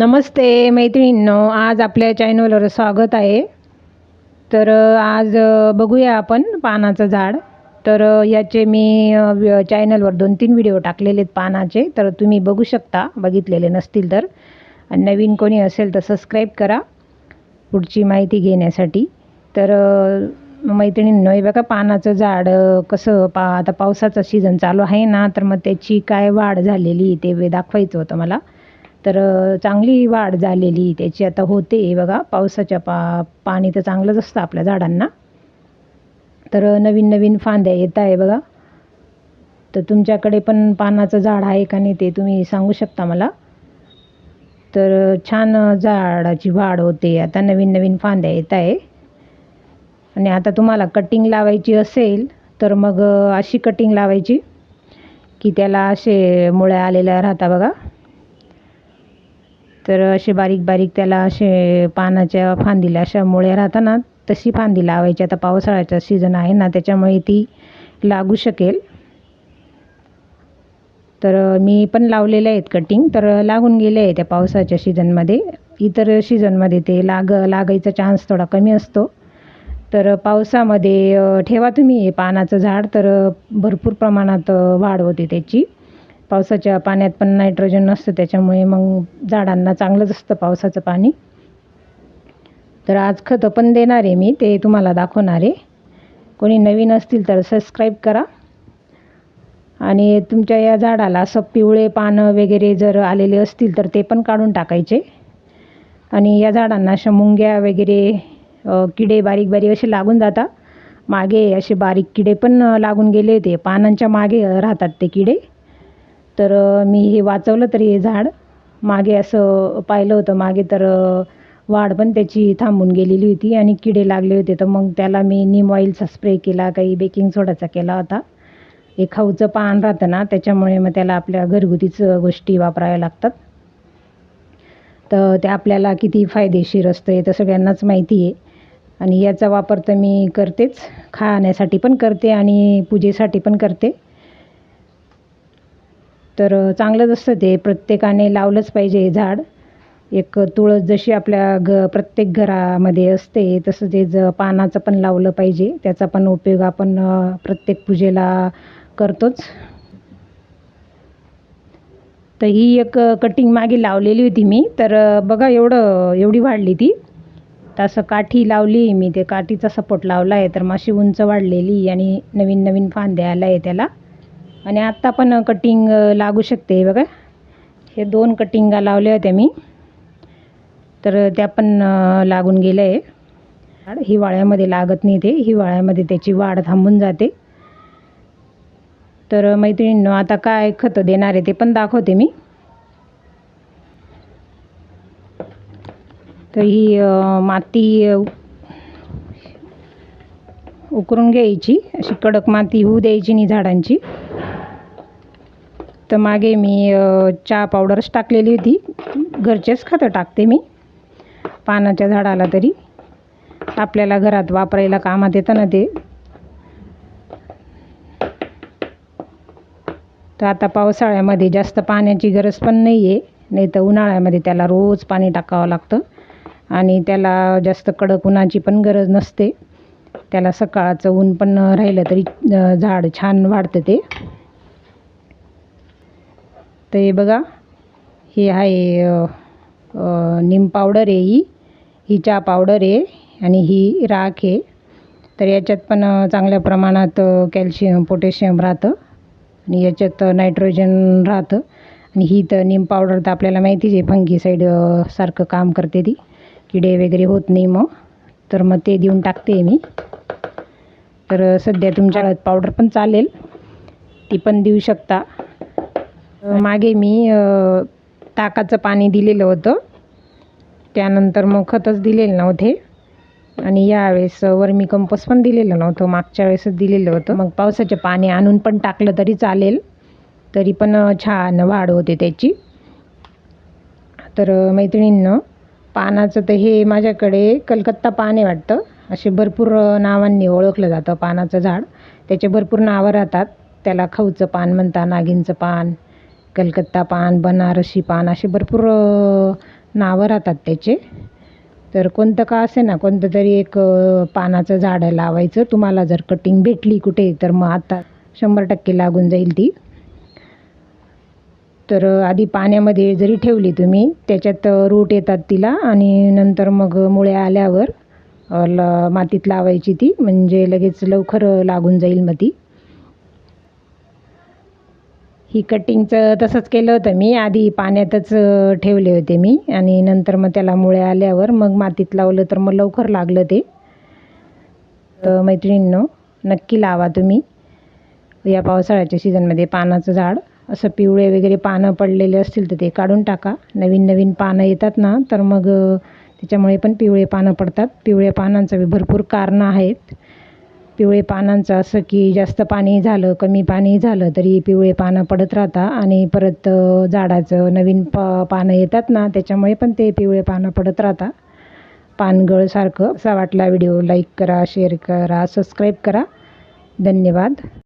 नमस्ते मैत्रिणींनो आज आपल्या चॅनलवर स्वागत आहे. तर आज बघूया आपण पानाचं झाड. तर याचे मी व्य- चॅनलवर दोन तीन व्हिडिओ टाकलेले आहेत पानाचे. तर तुम्ही बघू शकता बघितलेले नसतील तर. आणि नवीन कोणी असेल तर सबस्क्राईब करा पुढची माहिती घेण्यासाठी. तर मैत्रिणींनो हे बघा पानाचं झाड कसं पा आता पावसाचा सीझन चालू आहे ना तर मग त्याची काय वाढ झालेली ते दाखवायचं होतं मला. तर चांगली वाढ झालेली त्याची आता होते बघा. पावसाच्या पा पाणी तर चांगलंच असतं आपल्या झाडांना. तर नवीन नवीन फांद्या येत आहे बघा. तर तुमच्याकडे पण पानाचं झाड आहे का नाही ते तुम्ही सांगू शकता मला. तर छान झाडाची वाढ होते. आता नवीन नवीन फांद्या येत आहे. आणि आता तुम्हाला कटिंग लावायची असेल तर मग अशी कटिंग लावायची की त्याला असे मुळ्या आलेल्या राहता बघा. तर असे बारीक बारीक त्याला असे पानाच्या फांदीला अशा मुळ्या राहतात ना तशी फांदी लावायची. आता पावसाळ्याचा सीझन आहे ना त्याच्यामुळे ती लागू शकेल. तर मी पण लावलेले आहेत कटिंग तर लागून गेले आहे त्या पावसाच्या सीझनमध्ये इतर सीझनमध्ये ते लाग लागायचा चान्स थोडा कमी असतो. तर पावसामध्ये ठेवा तुम्ही पानाचं झाड. तर भरपूर प्रमाणात वाढ होते त्याची. पावसाच्या पाण्यात पण नायट्रोजन नसतं त्याच्यामुळे मग झाडांना चांगलंच असतं पावसाचं पाणी. तर आज खतं पण देणार आहे मी ते तुम्हाला दाखवणार आहे. कोणी नवीन असतील तर सबस्क्राईब करा. आणि तुमच्या या झाडाला असं पिवळे पानं वगैरे जर आलेले असतील तर ते पण काढून टाकायचे. आणि या झाडांना अशा मुंग्या वगैरे किडे बारीक बारीक असे लागून जातात. मागे असे बारीक किडे पण लागून गेले होते. पानांच्या मागे राहतात ते किडे. तर मी हे वाचवलं तरी हे झाड. मागे असं पाहिलं होतं मागे तर वाढ पण त्याची थांबून गेलेली होती आणि किडे लागले होते. तर मग त्याला मी नीम ऑइलचा स्प्रे केला काही बेकिंग सोडाचा केला होता. हे खाऊचं पान राहतं ना त्याच्यामुळे मग त्याला आपल्या घरगुतीच गोष्टी वापराव्या लागतात. तर ते आपल्याला किती फायदेशीर असतं हे तर सगळ्यांनाच माहिती आहे. आणि याचा वापर तर मी करतेच. खाण्यासाठी पण करते आणि पूजेसाठी पण करते. तर चांगलंच असतं ते. प्रत्येकाने लावलंच पाहिजे हे झाड. एक तुळस जशी आपल्या घ प्रत्येक घरामध्ये असते तसं ते ज पानाचं पण लावलं पाहिजे. त्याचा पण उपयोग आपण प्रत्येक पूजेला करतोच. तर ही एक कटिंग मागे लावलेली होती मी. तर बघा एवढं एवढी वाढली ती. तर असं काठी लावली मी. ते काठीचा सपोर्ट लावला आहे. तर माशी उंच वाढलेली आणि नवीन नवीन फांद्या आल्या आहे त्याला. आणि आत्ता पण कटिंग लागू शकते हे बघा. हे दोन कटिंगा लावल्या होत्या मी. तर त्या पण लागून गेल्या आहे हिवाळ्यामध्ये लागत नाही ते. हिवाळ्यामध्ये त्याची वाढ थांबून जाते. तर मैत्रिणींनो आता काय खतं देणार आहे ते पण दाखवते मी. तर ही माती उकरून घ्यायची. अशी कडक माती होऊ द्यायची नाही झाडांची. तर मागे मी चहा पावडरच टाकलेली होती. घरचेच खतं टाकते मी. पानाच्या झाडाला तरी. आपल्याला घरात वापरायला कामात येतं ना ते. तर आता पावसाळ्यामध्ये जास्त पाण्याची गरज पण नाही आहे नाही तर उन्हाळ्यामध्ये त्याला रोज पाणी टाकावं लागतं. आणि त्याला जास्त कडक उन्हाची पण गरज नसते. त्याला सकाळचं ऊन पण राहिलं तरी झाड छान वाढतं ते. तर हे बघा हे आहे निम पावडर आहे ही. ही चहा पावडर आहे आणि ही राख आहे. तर याच्यात पण चांगल्या प्रमाणात कॅल्शियम पोटॅशियम राहतं आणि याच्यात नायट्रोजन राहतं. आणि ही तर निम पावडर तर आपल्याला माहितीच आहे फंगीसाईड सारखं काम करते ती. किडे वगैरे होत नाही मग. तर मग ते देऊन टाकते मी. तर सध्या तुमच्या पावडर पण चालेल. ती पण देऊ शकता. मागे मी ताकाचं पाणी दिलेलं होतं. त्यानंतर मग खतच दिलेलं नव्हते. आणि यावेळेस वर्मी कंपोस्ट पण दिलेलं नव्हतं. मागच्या वेळेसच दिलेलं होतं. मग पावसाचे पाणी आणून पण टाकलं तरी चालेल. तरी पण छान वाढ होते त्याची. तर मैत्रिणींनं पानाचं तर हे माझ्याकडे कलकत्ता पान आहे वाटतं. असे भरपूर नावांनी ओळखलं जातं पानाचं झाड. त्याचे भरपूर नावं राहतात. त्याला खाऊचं पान म्हणतात नागिनचं पान. कलकत्ता पान बनारसी पान असे भरपूर नावं राहतात त्याचे. तर कोणतं का असे ना कोणतं तरी एक पानाचं झाडं लावायचं. तुम्हाला जर कटिंग भेटली कुठे तर मग आता शंभर टक्के लागून जाईल ती. तर आधी पाण्यामध्ये जरी ठेवली तुम्ही त्याच्यात रूट येतात तिला आणि नंतर मग मुळे आल्यावर ल मातीत लावायची ती. म्हणजे लगेच लवकर लागून जाईल मग ती. ही कटिंगचं तसंच केलं होतं मी. आधी पाण्यातच ठेवले होते मी आणि नंतर मग त्याला मुळे आल्यावर मग मातीत लावलं तर मग लवकर लागलं ते. तर मैत्रिणींनो नक्की लावा तुम्ही या पावसाळ्याच्या सीझनमध्ये पानाचं झाड. असं पिवळे वगैरे पानं पडलेले असतील तर ते काढून टाका. नवीन नवीन पानं येतात ना तर मग त्याच्यामुळे पण पिवळे पानं पडतात. पिवळ्या पानांचं बी भरपूर कारणं आहेत. पिवळे पानांचं असं की जास्त पाणी झालं कमी पाणी झालं तरी पिवळे पानं पडत राहतात आणि परत झाडाचं नवीन प पानं येतात ना त्याच्यामुळे पण ते पिवळे पानं पडत राहतात. पानगळसारखं असा वाटला व्हिडिओ. लाईक करा शेअर करा सबस्क्राईब करा. धन्यवाद.